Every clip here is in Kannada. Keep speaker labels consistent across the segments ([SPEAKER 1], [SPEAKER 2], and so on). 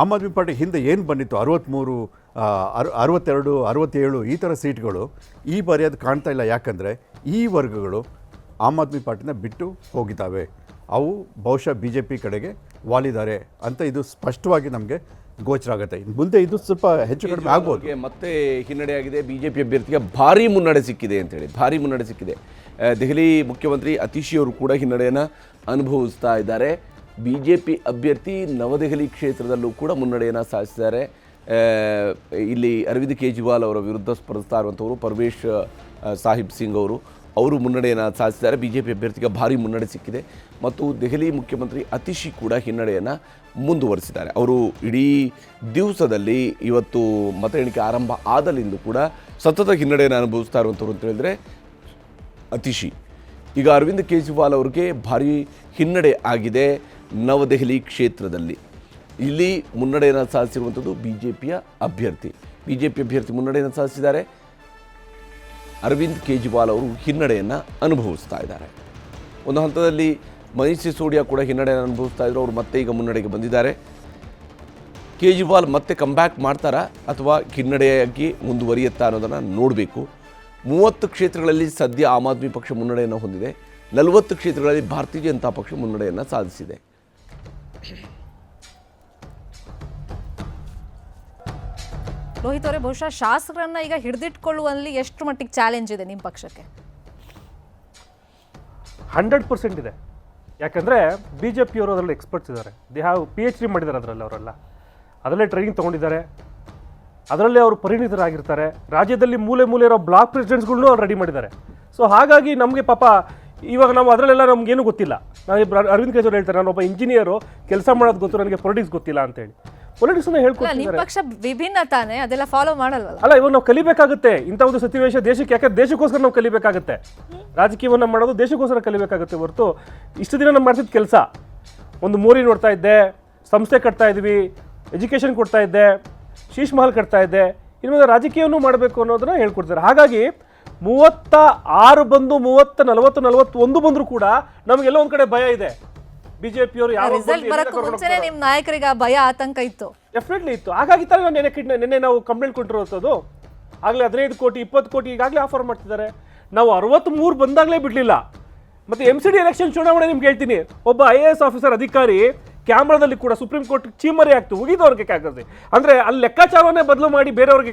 [SPEAKER 1] ಆಮ್ ಆದ್ಮಿ ಪಾರ್ಟಿ ಹಿಂದೆ ಏನು ಬಂದಿತ್ತು? ಅರವತ್ತ್ಮೂರು ಅರ್ ಅರವತ್ತೆರಡು ಅರವತ್ತೇಳು ಈ ಥರ ಸೀಟ್ಗಳು ಈ ಬಾರಿ ಅದು ಕಾಣ್ತಾ ಇಲ್ಲ. ಯಾಕಂದರೆ ಈ ವರ್ಗಗಳು ಆಮ್ ಆದ್ಮಿ ಪಾರ್ಟಿನ ಬಿಟ್ಟು ಹೋಗಿದ್ದಾವೆ. ಅವು ಬಹುಶಃ ಬಿ ಜೆ ಪಿ ಕಡೆಗೆ ವಾಲಿದ್ದಾರೆ ಅಂತ ಇದು ಸ್ಪಷ್ಟವಾಗಿ ನಮಗೆ ಗೋಚರ ಆಗುತ್ತೆ. ಮುಂದೆ ಇದು ಸ್ವಲ್ಪ ಹೆಚ್ಚು ಕಡಿಮೆ ಆಗ್ಬೋದು.
[SPEAKER 2] ಮತ್ತೆ ಹಿನ್ನಡೆಯಾಗಿದೆ ಬಿ ಜೆ ಪಿ ಅಭ್ಯರ್ಥಿಗೆ ಭಾರಿ ಮುನ್ನಡೆ ಸಿಕ್ಕಿದೆ ಅಂತೇಳಿ ಭಾರಿ ಮುನ್ನಡೆ ಸಿಕ್ಕಿದೆ. ದೆಹಲಿ ಮುಖ್ಯಮಂತ್ರಿ ಅತಿಶಿ ಅವರು ಕೂಡ ಹಿನ್ನಡೆಯನ್ನು ಅನುಭವಿಸ್ತಾ ಇದ್ದಾರೆ. ಬಿಜೆಪಿ ಅಭ್ಯರ್ಥಿ ನವದೆಹಲಿ ಕ್ಷೇತ್ರದಲ್ಲೂ ಕೂಡ ಮುನ್ನಡೆಯನ್ನು ಸಾಧಿಸಿದ್ದಾರೆ. ಇಲ್ಲಿ ಅರವಿಂದ್ ಕೇಜ್ರಿವಾಲ್ ಅವರ ವಿರುದ್ಧ ಸ್ಪರ್ಧಿಸ್ತಾ ಇರುವಂಥವರು ಪರ್ವೇಶ್ ಸಾಹಿಬ್ ಸಿಂಗ್ ಅವರು. ಅವರು ಮುನ್ನಡೆಯನ್ನು ಸಾಧಿಸಿದ್ದಾರೆ. ಬಿ ಜೆ ಪಿ ಅಭ್ಯರ್ಥಿಗೆ ಭಾರಿ ಮುನ್ನಡೆ ಸಿಕ್ಕಿದೆ. ಮತ್ತು ದೆಹಲಿ ಮುಖ್ಯಮಂತ್ರಿ ಅತಿಶಿ ಕೂಡ ಹಿನ್ನಡೆಯನ್ನು ಮುಂದುವರಿಸಿದ್ದಾರೆ. ಅವರು ಇಡೀ ದಿವಸದಲ್ಲಿ ಇವತ್ತು ಮತ ಎಣಿಕೆ ಆರಂಭ ಆದಲ್ಲಿಂದ ಕೂಡ ಸತತ ಹಿನ್ನಡೆಯನ್ನು ಅನುಭವಿಸ್ತಾ ಇರುವಂಥವ್ರು ಅಂತ ಹೇಳಿದ್ರೆ ಅತಿಶಿ. ಈಗ ಅರವಿಂದ್ ಕೇಜ್ರಿವಾಲ್ ಅವ್ರಿಗೆ ಭಾರಿ ಹಿನ್ನಡೆ ಆಗಿದೆ ನವದೆಹಲಿ ಕ್ಷೇತ್ರದಲ್ಲಿ. ಇಲ್ಲಿ ಮುನ್ನಡೆಯನ್ನು ಸಾಧಿಸಿರುವಂಥದ್ದು ಬಿ ಜೆ ಪಿಯ ಅಭ್ಯರ್ಥಿ. ಬಿ ಜೆ ಪಿ ಅಭ್ಯರ್ಥಿ ಮುನ್ನಡೆಯನ್ನು ಸಾಧಿಸಿದ್ದಾರೆ. ಅರವಿಂದ್ ಕೇಜ್ರಿವಾಲ್ ಅವರು ಹಿನ್ನಡೆಯನ್ನು ಅನುಭವಿಸ್ತಾ ಇದ್ದಾರೆ. ಒಂದು ಹಂತದಲ್ಲಿ ಮನೀಷ್ ಸಿಸೋಡಿಯಾ ಕೂಡ ಹಿನ್ನಡೆಯನ್ನು ಅನುಭವಿಸ್ತಾ ಇದ್ರು. ಅವರು ಮತ್ತೆ ಈಗ ಮುನ್ನಡೆಗೆ ಬಂದಿದ್ದಾರೆ. ಕೇಜ್ರಿವಾಲ್ ಮತ್ತೆ ಕಮ್ಬ್ಯಾಕ್ ಮಾಡ್ತಾರಾ ಅಥವಾ ಹಿನ್ನಡೆಯಾಗಿ ಮುಂದುವರಿಯುತ್ತಾ ಅನ್ನೋದನ್ನು ನೋಡಬೇಕು. ಮೂವತ್ತು ಕ್ಷೇತ್ರಗಳಲ್ಲಿ ಸದ್ಯ ಆಮ್ ಆದ್ಮಿ ಪಕ್ಷ ಮುನ್ನಡೆಯನ್ನು ಹೊಂದಿದೆ. ನಲವತ್ತು ಕ್ಷೇತ್ರಗಳಲ್ಲಿ ಭಾರತೀಯ ಜನತಾ ಪಕ್ಷ ಮುನ್ನಡೆಯನ್ನು ಸಾಧಿಸಿದೆ.
[SPEAKER 3] ರೋಹಿತ್ ಅವರೇ ಬಹುಶಃ ಶಾಸಕರನ್ನ ಈಗ ಹಿಡಿದಿಟ್ಕೊಳ್ಳುವಲ್ಲಿ ಎಷ್ಟು ಮಟ್ಟಿಗೆ ಚಾಲೆಂಜ್ ಇದೆ ನಿಮ್ಮ ಪಕ್ಷಕ್ಕೆ?
[SPEAKER 4] ಹಂಡ್ರೆಡ್ ಪರ್ಸೆಂಟ್ ಇದೆ. ಯಾಕಂದರೆ ಬಿ ಜೆ ಪಿಯವರು ಅದರಲ್ಲಿ ಎಕ್ಸ್ಪರ್ಟ್ಸ್ ಇದ್ದಾರೆ. They have P H D ಮಾಡಿದ್ದಾರೆ ಅದರಲ್ಲಿ ಅವರೆಲ್ಲ. ಅದರಲ್ಲೇ ಟ್ರೈನಿಂಗ್ ತೊಗೊಂಡಿದ್ದಾರೆ. ಅದರಲ್ಲೇ ಅವರು ಪರಿಣಿತರಾಗಿರ್ತಾರೆ. ರಾಜ್ಯದಲ್ಲಿ ಮೂಲೆ ಮೂಲೆ ಇರೋ ಬ್ಲಾಕ್ ಪ್ರೆಸಿಡೆಂಟ್ಸ್ಗಳನ್ನು ಅವ್ರು ರೆಡಿ ಮಾಡಿದ್ದಾರೆ. ಸೊ ಹಾಗಾಗಿ ನಮಗೆ ಪಾಪ ಇವಾಗ ನಾವು ಅದರಲ್ಲೆಲ್ಲ ನಮಗೇನು ಗೊತ್ತಿಲ್ಲ. ನಾನು ಅರವಿಂದ್ ಕೇಜ್ರಿವಾಲ್ ಹೇಳ್ತಾರೆ ನಾನು ಒಬ್ಬ ಇಂಜಿನಿಯರು ಕೆಲಸ ಮಾಡೋದು ಗೊತ್ತು ನನಗೆ ಪೊಲಿಟಿಕ್ಸ್ ಗೊತ್ತಿಲ್ಲ ಅಂತೇಳಿ. ಪೊಲಿಟಿಕ್ಸ್ನ
[SPEAKER 3] ಹೇಳ್ಕೊಡ್ತಾರೆ ಪಕ್ಷ ವಿಭಿನ್ನ ತಾನೇ ಅದೆಲ್ಲ ಫಾಲೋ ಮಾಡಲ್ವಲ್ಲ?
[SPEAKER 4] ಅಲ್ಲ ಇವಾಗ ನಾವು ಕಲಿಬೇಕಾಗುತ್ತೆ. ಇಂಥ ಒಂದು ಸನ್ನಿವೇಶ ದೇಶಕ್ಕೆ ಯಾಕೆ ದೇಶಕ್ಕೋಸ್ಕರ ನಾವು ಕಲಿಬೇಕಾಗುತ್ತೆ. ರಾಜಕೀಯವನ್ನು ಮಾಡೋದು ದೇಶಕ್ಕೋಸ್ಕರ ಕಲಿಬೇಕಾಗುತ್ತೆ ಹೊರತು ಇಷ್ಟು ದಿನ ನಾವು ಮಾಡ್ತಿದ್ದ ಕೆಲಸ. ಒಂದು ಮೋರಿ ನೋಡ್ತಾ ಇದ್ದೆ ಸಂಸ್ಥೆ ಕಟ್ತಾ ಇದ್ವಿ ಎಜುಕೇಷನ್ ಕೊಡ್ತಾ ಇದ್ದೆ ಶೀಶ್ ಮಹಲ್ ಕಟ್ತಾ ಇದ್ದೆ. ಇನ್ನು ರಾಜಕೀಯವನ್ನು ಮಾಡಬೇಕು ಅನ್ನೋದನ್ನ ಹೇಳ್ಕೊಡ್ತಾರೆ. ಹಾಗಾಗಿ ಮೂವತ್ತ ಆರು ಬಂದು ಮೂವತ್ತ ನಲವತ್ತು ನಲವತ್ತೊಂದು ಬಂದರೂ ಕೂಡ ನಮಗೆಲ್ಲ ಒಂದ್ ಕಡೆ ಭಯ ಇದೆ. ಬಿಜೆಪಿಯವರು ಯಾವ
[SPEAKER 3] ರಿಸಲ್ಟ್ ಬರಕ್ಕೂ ಮುಂಚೆನೆ ನಿಮ್ ನಾಯಕರಿಗೆ ಆ ಭಯ ಆತಂಕ ಇತ್ತು.
[SPEAKER 4] ಡೆಫಿನೆಟ್ಲಿ ಇತ್ತು. ಹಾಗಾಗಿ ತಾನೇ ನಾವು ನೆನೆ ಕಿಡ್ನ ನಿನ್ನೆ ನಾವು ಕಂಪ್ಲೇಂಟ್ ಕೊಟ್ಟಿರೋದು ಆಗಲೇ ಹದಿನೈದು ಕೋಟಿ ಇಪ್ಪತ್ತು ಕೋಟಿ ಈಗಾಗಲೇ ಆಫರ್ ಮಾಡ್ತಿದ್ದಾರೆ. ನಾವು ಅರವತ್ತ್ಮೂರು ಬಂದಾಗಲೇ ಬಿಡಲಿಲ್ಲ. ಮತ್ತು ಎಂ ಸಿ ಡಿ ಎಲೆಕ್ಷನ್ ಚುನಾವಣೆ ನಿಮ್ಗೆ ಹೇಳ್ತೀನಿ. ಒಬ್ಬ ಐ ಎ ಎಸ್ ಆಫೀಸರ್ ಅಧಿಕಾರಿ ಕ್ಯಾಮ್ರಾದಲ್ಲಿ ಕೂಡ ಸುಪ್ರೀಂ ಕೋರ್ಟ್ ಚೀಮರಿ ಆಗ್ತು ಉಗಿದವ್ರಿಗೆ ಕಾಗದೆ ಅಂದರೆ ಅಲ್ಲಿ ಲೆಕ್ಕಾಚಾರವನ್ನೇ ಬದಲು ಮಾಡಿ ಬೇರೆಯವ್ರಿಗೆ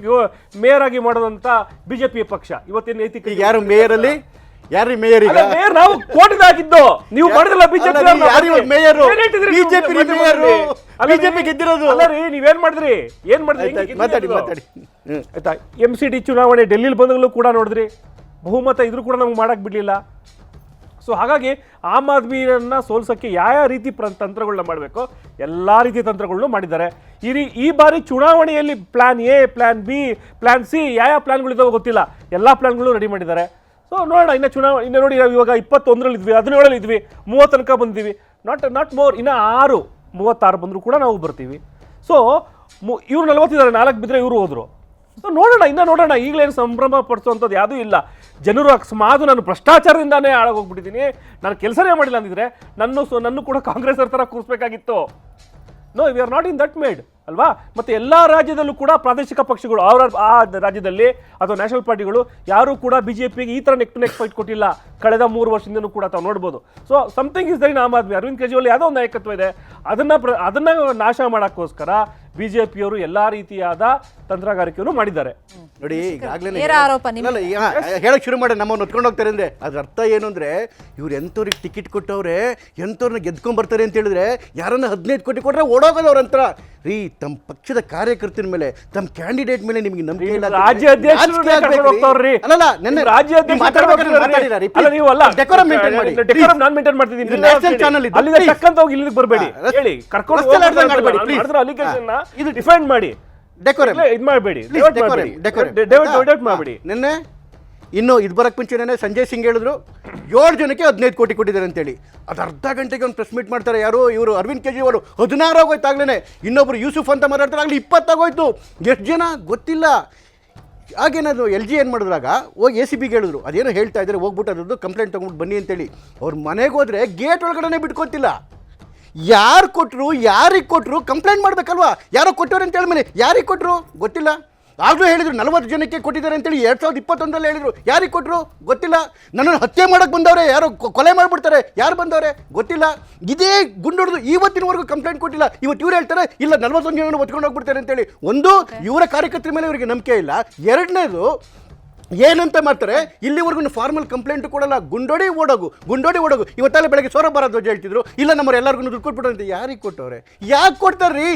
[SPEAKER 4] ಮೇಯರ್ ಆಗಿ ಮಾಡೋದಂತ ಬಿಜೆಪಿ ಪಕ್ಷ. ಇವತ್ತಿನ ನೈತಿಕ
[SPEAKER 5] ಯಾರು ಮೇಯರ್ ಅಲ್ಲಿ ಯಾರು ಮೇಯರ್ ಈಗ?
[SPEAKER 4] ಮೇಯರ್ ನಾವು ಕೋಟಿದ ಹಾಕಿದ್ದು ನೀವು ಮಾಡಿದ್ರಲ್ಲ BJP
[SPEAKER 5] mayor? BJP mayor? BJP ಗೆದ್ದಿರೋದು.
[SPEAKER 4] ಅಲ್ಲ ರೀ ನೀವೇನ್ ಮಾಡಿದ್ರಿ? ಏನ್ ಮಾಡಿದ್ರಿ?
[SPEAKER 5] ಮಾತಾಡಿ ಮಾತಾಡಿ.
[SPEAKER 4] ಆಯ್ತಾ ಎಂ ಸಿ ಡಿ ಚುನಾವಣೆ ಡೆಲ್ಲಿಲಿ ಬಂದಾಗಲೂ ಕೂಡ ನೋಡಿದ್ರಿ. ಬಹುಮತ ಇದ್ರೂ ಕೂಡ ನಮ್ಗೆ ಮಾಡಕ್ ಬಿಡ್ಲಿಲ್ಲ. ಸೊ ಹಾಗಾಗಿ ಆಮ್ ಆದ್ಮಿಯನ್ನು ಸೋಲ್ಸೋಕ್ಕೆ ಯಾವ ರೀತಿ ಪ್ರ ತಂತ್ರಗಳನ್ನ ಮಾಡಬೇಕು ಎಲ್ಲ ರೀತಿ ತಂತ್ರಗಳನ್ನೂ ಮಾಡಿದ್ದಾರೆ. ಈ ರೀ ಈ ಬಾರಿ ಚುನಾವಣೆಯಲ್ಲಿ plan A plan B plan C ಯಾವ ಪ್ಲ್ಯಾನ್ಗಳಿದ್ದಾವೆ ಗೊತ್ತಿಲ್ಲ. ಎಲ್ಲ ಪ್ಲ್ಯಾನ್ಗಳು ರೆಡಿ ಮಾಡಿದ್ದಾರೆ. ಸೊ ನೋಡೋಣ, ಇನ್ನು ಚುನಾವಣೆ ಇನ್ನು ನೋಡಿ, ನಾವು ಇವಾಗ ಇಪ್ಪತ್ತೊಂದರಲ್ಲಿ ಇದ್ವಿ, ಹದಿನೇಳಲ್ಲಿ ಇದ್ವಿ, ಮೂವತ್ತು ತನಕ ಬಂದಿದ್ವಿ. ನಾಟ್ ನಾಟ್ ಮೋರ್ ಇನ್ನು ಆರು, ಮೂವತ್ತಾರು ಬಂದರೂ ಕೂಡ ನಾವು ಬರ್ತೀವಿ. ಸೊ ಮು ಇವ್ರು ನಲ್ವತ್ತಿದ್ದಾರೆ, ನಾಲ್ಕು ಬಿದ್ದರೆ ಇವರು ಹೋದರು. ಸೊ ನೋಡೋಣ, ಇನ್ನೂ ನೋಡೋಣ ಈಗಲೇನು ಸಂಭ್ರಮ ಪಡಿಸುವಂಥದ್ದು ಯಾವುದೂ ಇಲ್ಲ. ಜನರು ಅಕಸ್ಮಾತ್ ನಾನು ಭ್ರಷ್ಟಾಚಾರದಿಂದಾನೇ ಹಾಳಾಗೋಗ್ಬಿಟ್ಟಿದ್ದೀನಿ. ನಾನು ಕೆಲಸನೇ ಮಾಡಿಲ್ಲ ಅಂದಿದ್ರೆ ನನ್ನ ಸೊ, ನನ್ನ ಕೂಡ ಕಾಂಗ್ರೆಸ್ ಥರ ಕೂರಿಸ್ಬೇಕಾಗಿತ್ತು. No we are not in that made ಅಲ್ವಾ? ಮತ್ತು ಎಲ್ಲ ರಾಜ್ಯದಲ್ಲೂ ಕೂಡ ಪ್ರಾದೇಶಿಕ ಪಕ್ಷಗಳು, ಅವರ, ಆ ರಾಜ್ಯದಲ್ಲಿ ಅಥವಾ ನ್ಯಾಷನಲ್ ಪಾರ್ಟಿಗಳು ಯಾರೂ ಕೂಡ ಬಿ ಜೆ ಪಿಗೆ ಈ ಥರ ನೆಕ್ ಟು ನೆಕ್ ಫೈಟ್ ಕೊಟ್ಟಿಲ್ಲ. ಕಳೆದ ಮೂರು ವರ್ಷದಿಂದನೂ ಕೂಡ ತಾವು ನೋಡ್ಬೋದು. So something is then Aam Aadmi Arvind Kejriwal ಯಾವುದೋ ಒಂದು ನಾಯಕತ್ವ ಇದೆ. ಅದನ್ನು ಪ್ರ, ಅದನ್ನು ನಾಶ ಮಾಡೋಕ್ಕೋಸ್ಕರ ಬಿ ಜೆ ಪಿಯವರು ಎಲ್ಲ ರೀತಿಯಾದ ತಂತ್ರಗಾರಿಕೆಯನ್ನು ಮಾಡಿದ್ದಾರೆ.
[SPEAKER 5] ನೋಡಿ ಈಗಾಗಲೇ
[SPEAKER 3] ನೇರ ಆರೋಪ ನಿಮ್ಮ
[SPEAKER 5] ಅಲ್ಲ ಈಗ ಹೇಳಕ್ ಶುರು ಮಾಡಿ ನಮ್ಮನ್ನು ಹೊತ್ಕೊಂಡು ಹೋಗ್ತಾರೆ ಅಂದ್ರೆ. ಅದ್ರ ಅರ್ಥ ಏನು ಅಂದ್ರೆ ಇವ್ರು ಎಂಥವ್ರಿಗೆ ಟಿಕೆಟ್ ಕೊಟ್ಟವ್ರೆ ಎಂಥವ್ರನ್ನ ಗೆದ್ಕೊಂಡ್ ಬರ್ತಾರೆ ಅಂತ ಹೇಳಿದ್ರೆ ಯಾರನ್ನ ಹದಿನೈದು ಕೋಟಿ ಕೊಟ್ರೆ ಓಡೋಗೋದು ಅವ್ರ ಹತ್ರ. ರೀ ತಮ್ಮ ಪಕ್ಷದ ಕಾರ್ಯಕರ್ತರ ಮೇಲೆ ತಮ್ಮ ಕ್ಯಾಂಡಿಡೇಟ್ ಮೇಲೆ ನಿಮಗೆ ನಂಬಿಕೆ ಇಲ್ಲ
[SPEAKER 4] ರಾಜ್ಯ ಅಧ್ಯಕ್ಷ.
[SPEAKER 5] ಅಲ್ಲಲ್ಲ ನೆನ್ನೆ
[SPEAKER 4] ರಾಜ್ಯ ಅಧ್ಯಕ್ಷರು
[SPEAKER 5] ಮಾತಾಡ್ಬೇಕಾದ್ರೆ ಮಾತಾಡಿಲ್ಲ ರೀ,
[SPEAKER 4] ಅಲ್ಲ ನೀವು ಅಲ್ಲ.
[SPEAKER 5] ಡೆಕೋರಂ ಮೇಂಟೈನ್ ಮಾಡಿ
[SPEAKER 4] ಡೆಕೋರಂ ನಾನು ಮೇಂಟೈನ್ ಮಾಡ್ತಿದ್ದೀನಿ
[SPEAKER 5] ಇದು national channel
[SPEAKER 4] ಅಲ್ಲಿಂದ
[SPEAKER 5] Please.
[SPEAKER 4] ಹೋಗಿ ಇಲ್ಲಿಗೆ ಬರಬೇಡಿ. ಹೇಳಿ ಕರ್ಕೊಂಡು ಅಲಿಗೇಷನ್
[SPEAKER 5] ಇದು
[SPEAKER 4] ಡಿಫೈನ್ ಮಾಡಿ.
[SPEAKER 5] ಡೆಕೋರಂ
[SPEAKER 4] ಇದು ಮಾಡಬೇಡಿ. ಡೆಕೋರೇಟ್. ಮಾಡಬೇಡಿ.
[SPEAKER 5] ನಿನ್ನೆ ಇನ್ನು ಇದು ಬರಕ್ ಮುಂಚೆನೇ ಸಂಜಯ್ ಸಿಂಗ್ ಹೇಳಿದ್ರು ಏಳು ಜನಕ್ಕೆ ಹದಿನೈದು ಕೋಟಿ ಕೊಟ್ಟಿದ್ದಾರೆ ಅಂತೇಳಿ. ಅದು ಅರ್ಧ ಗಂಟೆಗೆ ಒಂದು ಪ್ರೆಸ್ ಮೀಟ್ ಮಾಡ್ತಾರೆ ಯಾರು ಇವರು ಅರವಿಂದ್ ಕೇಜ್ರಿವಾಲ್ ಹದಿನಾರು ಆಗೋಯ್ತು ಆಗ್ಲೇ ಇನ್ನೊಬ್ರು ಯೂಸುಫ್ ಅಂತ ಮಾತಾಡ್ತಾರೆ ಆಗಲಿ ಇಪ್ಪತ್ತಾಗೋಯ್ತು ಎಷ್ಟು ಜನ? ಗೊತ್ತಿಲ್ಲ. ಹಾಗೇನಾದ್ರು ಎಲ್ ಜಿ ಏನು ಮಾಡಿದ್ರಾಗ ಹೋಗಿ ಎ ಸಿ ಬಿಗೆ ಹೇಳಿದ್ರು. ಅದೇನೋ ಹೇಳ್ತಾ ಇದ್ದಾರೆ ಹೋಗ್ಬಿಟ್ಟು ಅದ್ರದ್ದು ಕಂಪ್ಲೇಂಟ್ ತೊಗೊಂಡು ಬನ್ನಿ ಅಂತೇಳಿ. ಅವ್ರ ಮನೆಗೆ ಹೋದ್ರೆ ಗೇಟ್ ಒಳಗಡೆ ಬಿಟ್ಕೊತಿಲ್ಲ. ಯಾರು ಕೊಟ್ಟರು ಯಾರಿಗೆ ಕೊಟ್ಟರು ಕಂಪ್ಲೇಂಟ್ ಮಾಡಬೇಕಲ್ವಾ? ಯಾರೋ ಕೊಟ್ಟವ್ರು ಅಂತ ಹೇಳಿದ್ಮೇಲೆ ಯಾರಿಗೆ ಕೊಟ್ಟರು ಗೊತ್ತಿಲ್ಲ. ಆಗಲೂ ಹೇಳಿದರು ನಲವತ್ತು ಜನಕ್ಕೆ ಕೊಟ್ಟಿದ್ದಾರೆ ಅಂತೇಳಿ ಎರಡು ಸಾವಿರದ ಇಪ್ಪತ್ತೊಂದರಲ್ಲಿ ಹೇಳಿದರು. ಯಾರಿಗೆ ಕೊಟ್ಟರು ಗೊತ್ತಿಲ್ಲ. ನನ್ನನ್ನು ಹತ್ಯೆ ಮಾಡೋಕ್ಕೆ ಬಂದವರೇ ಯಾರೋ ಕೊಲೆ ಮಾಡಿಬಿಡ್ತಾರೆ ಯಾರು ಬಂದವರೇ? ಗೊತ್ತಿಲ್ಲ. ಇದೇ ಗುಂಡೊಡೆದು ಇವತ್ತಿನವರೆಗೂ ಕಂಪ್ಲೇಂಟ್ ಕೊಟ್ಟಿಲ್ಲ. ಇವತ್ತು ಇವ್ರು ಹೇಳ್ತಾರೆ ಇಲ್ಲ ನಲವತ್ತೊಂದು ಜನ ಒತ್ಕೊಂಡು ಹೋಗ್ಬಿಡ್ತಾರೆ ಅಂತೇಳಿ. ಒಂದು ಇವರ ಕಾರ್ಯಕರ್ತರ ಮೇಲೆ ಇವರಿಗೆ ನಂಬಿಕೆ ಇಲ್ಲ. ಎರಡನೇದು ಏನಂತ ಮಾಡ್ತಾರೆ? ಇಲ್ಲಿವರೆಗೂ ಫಾರ್ಮಲ್ ಕಂಪ್ಲೇಂಟ್ ಕೊಡಲ್ಲ. ಗುಂಡೋಡಿ ಓಡೋಗು ಗುಂಡೋಡಿ ಓಡೋಗು. ಇವತ್ತೆಲ್ಲ ಬೆಳಗ್ಗೆ ಸೋರ ಬರೋದು ಹೇಳ್ತಿದ್ರು. ಇಲ್ಲ ನಮ್ಮ ಎಲ್ಲರಿಗೂ ದುಡ್ಡು ಕೊಟ್ಬಿಟ್ಟು ಅಂತ ಯಾರಿಗೆ ಕೊಟ್ಟವ್ರೆ? ಯಾಕೆ ಕೊಡ್ತಾರ್ರಿ?